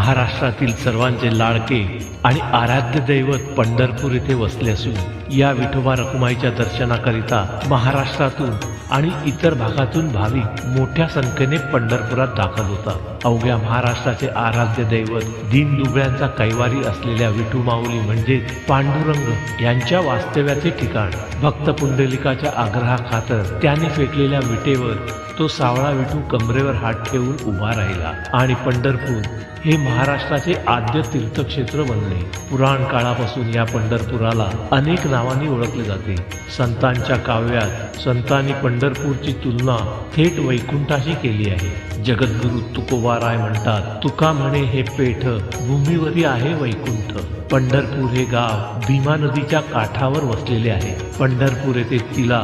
महाराष्ट्रातील सर्वांचे लाडके आणि आराध्य दैवत पंढरपूर येथे वसले असून या विठोबा रखुमाईच्या दर्शनाकरिता महाराष्ट्रातून आणि इतर भागातून भाविक मोठ्या संख्येने पंढरपुरात दाखल होतात. अवघ्या महाराष्ट्राचे आराध्य दैवत दीन दुबळ्यांचा कैवारी असलेल्या विठू माऊली म्हणजेच पांडुरंग यांच्या वास्तव्याचे ठिकाण. भक्त पुंडलिकाच्या आग्रहाखातर त्याने फेकलेल्या विटेवर तो सावळा विठू कमरेवर हात ठेवून उभा राहिला आणि पंढरपूर हे महाराष्ट्राचे आद्य तीर्थक्षेत्र बनले. पुराण काळापासून या पंढरपुराला अनेक नावांनी ओळखले जाते. संतांच्या काव्यात संतांनी पंढरपूरची तुलना थेट वैकुंठाशी केली आहे. जगद्गुरु तुकोबाराय म्हणतात तुका म्हणे हे पेठ भूमीवरी आहे वैकुंठ. पंढरपूर हे गाव भीमा नदीच्या काठावर वसलेले आहे. पंढरपूर येथे तिला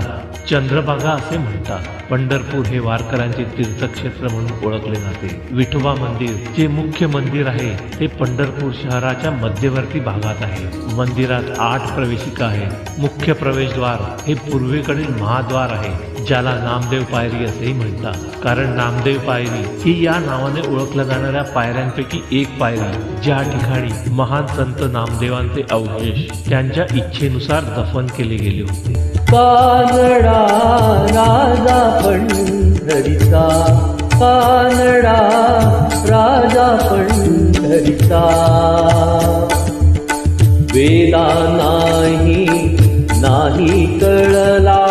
चंद्रभागा असे म्हणतात. पंढरपूर हे वारकऱ्यांचे तीर्थक्षेत्र म्हणून ओळखले जाते. विठोबा मंदिर जे मुख्य मंदिर आहे ते पंढरपूर शहराच्या मध्यवर्ती भागात आहे. मंदिरात आठ प्रवेशिका आहेत. मुख्य प्रवेशद्वार हे पूर्वेकडील महाद्वार आहे ज्याला नामदेव पायरी असेही म्हणतात. कारण नामदेव पायरी ही या नावाने ओळखल्या जाणाऱ्या पायऱ्यांपैकी एक पायरी ज्या ठिकाणी महान संत नामदेवांचे अवशेष त्यांच्या इच्छेनुसार दफन केले गेले होते. कानडा राजा पंढरीचा कानडा वेदा वेदा नाही नाही कळला।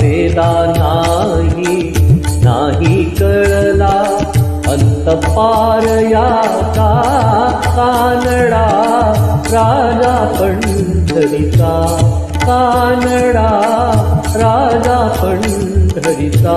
वेदा नाही नाही कळला। अंतपार याचा कानडा। राजा पंढरीचा कानडा। राजा पंढरीचा।